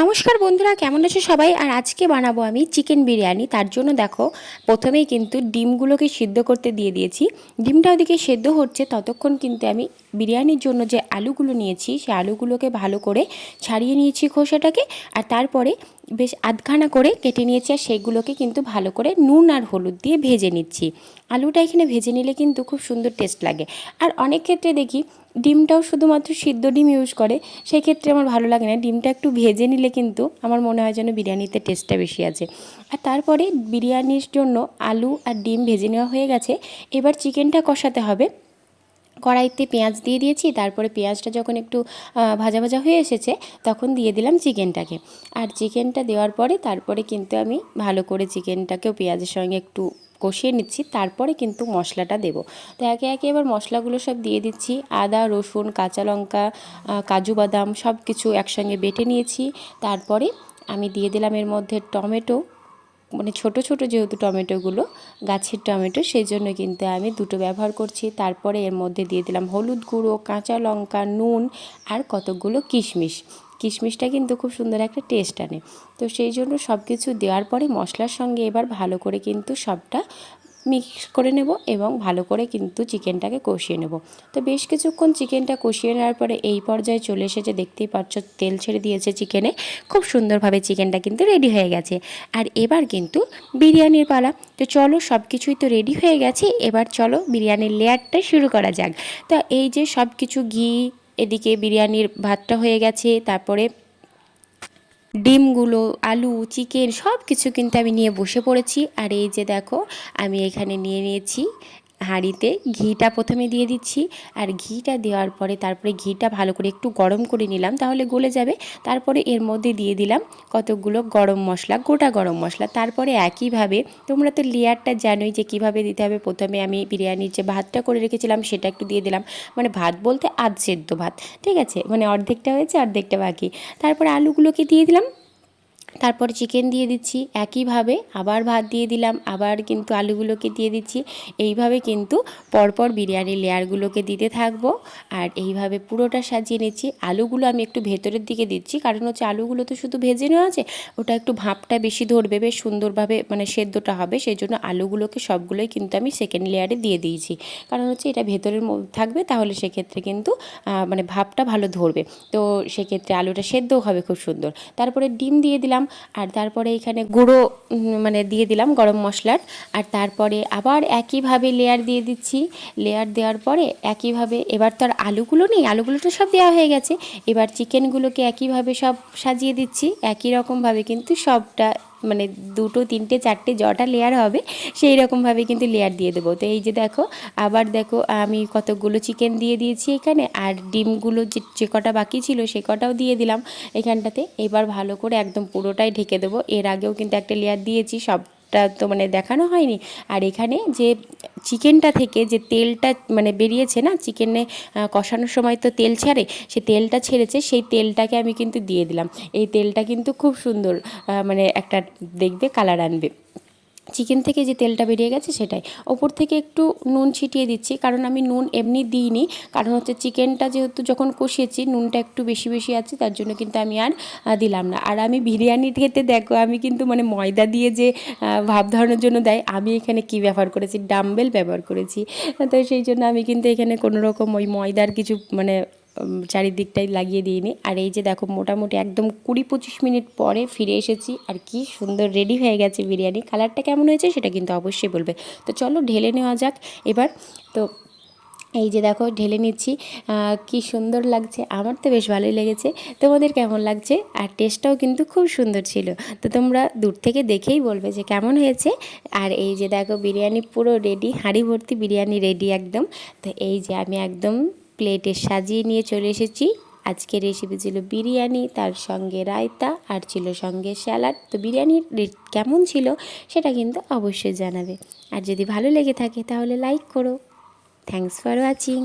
নমস্কার বন্ধুরা, কেমন আছো সবাই? আর আজকে বানাবো আমি চিকেন বিরিয়ানি। তার জন্য দেখো, প্রথমেই কিন্তু ডিমগুলোকে সিদ্ধ করতে দিয়ে দিয়েছি। ডিমটা ওদিকে সেদ্ধ হচ্ছে, ততক্ষণ কিন্তু আমি বিরিয়ানির জন্য যে আলুগুলো নিয়েছি, সে আলুগুলোকে ভালো করে ছাড়িয়ে নিয়েছি খোসাটাকে, আর তারপরে বেশ আধখানা করে কেটে নিয়েছি আর সেগুলোকে কিন্তু ভালো করে নুন আর হলুদ দিয়ে ভেজে নিচ্ছি। আলুটা এখানে ভেজে নিলে কিন্তু খুব সুন্দর টেস্ট লাগে। আর অনেক ক্ষেত্রে দেখি ডিমটাও শুধুমাত্র সিদ্ধ ডিম ইউজ করে সেই ক্ষেত্রে আমার ভালো লাগে না। ডিমটা একটু ভেজে নিলে কিন্তু আমার মনে হয় যেন বিরিয়ানিতে টেস্টটা বেশি আছে। আর তারপরে বিরিয়ানির জন্য আলু আর ডিম ভেজে নেওয়া হয়ে গেছে। এবার চিকেনটা কষাতে হবে। কড়াইতে পেঁয়াজ দিয়ে দিয়েছি, তারপরে পেঁয়াজটা যখন একটু ভাজা ভাজা হয়ে এসেছে, তখন দিয়ে দিলাম চিকেনটাকে। আর চিকেনটা দেওয়ার পরে তারপরে কিন্তু আমি ভালো করে চিকেনটাকেও পেঁয়াজের সঙ্গে একটু কষিয়ে নিচ্ছি, তারপরে কিন্তু মশলাটা দেবো। তো একে একে এবার মশলাগুলো সব দিয়ে দিচ্ছি, আদা, রসুন, কাঁচা লঙ্কা কাজু বাদাম সব কিছু একসঙ্গে বেটে নিয়েছি, তারপরে আমি দিয়ে দিলাম এর মধ্যে টমেটো মানে ছোট ছোট যেহেতু টমেটোগুলো, গাছের টমেটো, সেই জন্য কিন্তু আমি দুটো ব্যবহার করছি। তারপরে এর মধ্যে দিয়ে দিলাম হলুদ গুঁড়ো, কাঁচা লঙ্কা, নুন আর কতকগুলো কিশমিশ। কিশমিশটা কিন্তু খুব সুন্দর একটা টেস্ট আনে। তো সেই জন্য সব কিছু দেওয়ার পরে মশলার সঙ্গে এবার ভালো করে কিন্তু সবটা মিক্স করে নেব এবং ভালো করে কিন্তু চিকেনটাকে কষিয়ে নেব। তো বেশ কিছুক্ষণ চিকেনটা কষিয়ে নেওয়ার পরে এই পর্যায়ে চলে এসেছে, দেখতেই পাচ্ছ তেল ছেড়ে দিয়েছে চিকেনে খুব সুন্দরভাবে চিকেনটা কিন্তু রেডি হয়ে গেছে। আর এবার কিন্তু বিরিয়ানির পালা। তো চলো সব কিছুই তো রেডি হয়ে গেছে, এবার চলো বিরিয়ানির লেয়ারটা শুরু করা যাক। তো এই যে সব কিছু ঘি, এদিকে বিরিয়ানির ভাতটা হয়ে গেছে, তারপরে ডিমগুলো, আলু, চিকেন সব কিছু কিন্তু আমি নিয়ে বসে পড়েছি। আর এই যে দেখো, আমি এখানে নিয়ে নিয়েছি হাঁড়িতে ঘিটা প্রথমে দিয়ে দিচ্ছি। আর ঘিটা দেওয়ার পরে তারপরে ঘিটা ভালো করে একটু গরম করে নিলাম, তাহলে গলে যাবে। তারপরে এর মধ্যে দিয়ে দিলাম কতগুলো গরম মশলা, গোটা গরম মশলা। তারপরে একইভাবে তোমরা তো লেয়ারটা জানোই যে কীভাবে দিতে হবে। প্রথমে আমি বিরিয়ানির যে ভাতটা করে রেখেছিলাম, সেটা একটু দিয়ে দিলাম। মানে ভাত বলতে আধ সেদ্ধ ভাত, ঠিক আছে? মানে অর্ধেকটা হয়েছে, অর্ধেকটা বাকি। তারপরে আলুগুলোকে দিয়ে দিলাম। তারপর চিকেন দিয়ে দিচ্ছি, একইভাবে আবার ভাত দিয়ে দিলাম, আবার কিন্তু আলুগুলোকে দিয়ে দিচ্ছি। এইভাবে কিন্তু পরপর বিরিয়ানির লেয়ারগুলোকে দিতে থাকব। আর এইভাবে পুরোটা সাজিয়ে নিচ্ছি। আলুগুলো আমি একটু ভেতরের দিকে দিচ্ছি, কারণ হচ্ছে আলুগুলো তো শুধু ভেজে নেওয়া আছে, ওটা একটু ভাপটা বেশি ধরবে, বেশ সুন্দরভাবে মানে সেদ্ধটা হবে সেই জন্য আলুগুলোকে সবগুলোই কিন্তু আমি সেকেন্ড লেয়ারে দিয়ে দিয়েছি। কারণ হচ্ছে এটা ভেতরের থাকবে, তাহলে সেক্ষেত্রে কিন্তু মানে ভাপটা ভালো ধরবে। তো সেক্ষেত্রে আলুটা সেদ্ধও হবে খুব সুন্দর। তারপরে ডিম দিয়ে দিলাম আর তারপরে এখানে গুঁড়ো মানে দিয়ে দিলাম গরম মশলার। আর তারপরে আবার একইভাবে লেয়ার দিয়ে দিচ্ছি। লেয়ার দেওয়ার পরে একইভাবে, এবার তো আর আলুগুলো নেই, আলুগুলো তো সব দেওয়া হয়ে গেছে। এবার চিকেনগুলোকে একইভাবে সব সাজিয়ে দিচ্ছি, একই রকমভাবে কিন্তু সবটা মানে দুটো, তিনটে, চারটে জটা লেয়ার হবে, সেই রকমভাবে কিন্তু লেয়ার দিয়ে দেবো। তো এই যে দেখো, আবার দেখো আমি কতগুলো চিকেন দিয়ে দিয়েছি এখানে, আর ডিমগুলো যে যে কটা বাকি ছিল সে কটাও দিয়ে দিলাম এখানটাতে। এবার ভালো করে একদম পুরোটাই ঢেকে দেবো। এর আগেও কিন্তু একটা লেয়ার দিয়েছি, সব তো মানে দেখানো হয়নি। আর এখানে যে চিকেনটা থেকে যে তেলটা মানে বেরিয়েছে না, চিকেনে কষানোর সময় তো তেল ছাড়ে, সে তেলটা ছেড়েছে, সেই তেলটাকে আমি কিন্তু দিয়ে দিলাম। এই তেলটা কিন্তু খুব সুন্দর মানে একটা দেখবে, কালার আনবে। চিকেন থেকে যে তেলটা বেরিয়ে গেছে সেটাই। ওপর থেকে একটু নুন ছিটিয়ে দিচ্ছি, কারণ আমি নুন এমনি দিইনি। কারণ হচ্ছে চিকেনটা যেহেতু যখন কষিয়েছি, নুনটা একটু বেশি বেশি আছে, তার জন্য কিন্তু আমি আর দিলাম না। আর আমি বিরিয়ানি খেতে দেখো, আমি কিন্তু মানে ময়দা দিয়ে যে ভাব ধরানোর জন্য দেয়, আমি এখানে কি ব্যবহার করেছি? ডাম্বেল ব্যবহার করেছি। তো সেই জন্য আমি কিন্তু এখানে কোনো রকম ওই ময়দার কিছু মানে চারিদিকটাই লাগিয়ে দিইনি। আর এই যে দেখো, মোটামুটি একদম কুড়ি পঁচিশ মিনিট পরে ফিরে এসেছি। আর কি সুন্দর রেডি হয়ে গেছে বিরিয়ানি। কালারটা কেমন হয়েছে সেটা কিন্তু অবশ্যই বলবে। তো চলো, ঢেলে নেওয়া যাক এবার। তো এই যে দেখো, ঢেলে নিচ্ছি। কি সুন্দর লাগছে। আমার তো বেশ ভালোই লেগেছে। তোমাদের কেমন লাগছে? আর টেস্টটাও কিন্তু খুব সুন্দর ছিল। তো তোমরা দূর থেকে দেখেই বলবে যে কেমন হয়েছে। আর এই যে দেখো, বিরিয়ানি পুরো রেডি, হাঁড়ি ভর্তি বিরিয়ানি রেডি একদম। তো এই যে আমি একদম প্লেটে সাজিয়ে নিয়ে চলে এসেছি। আজকের রেসিপি ছিল বিরিয়ানি, তার সঙ্গে রায়তা আর ছিল সঙ্গে স্যালাড। তো বিরিয়ানির কেমন ছিল সেটা কিন্তু অবশ্যই জানাবে। আর যদি ভালো লেগে থাকে তাহলে লাইক করো। Thanks for watching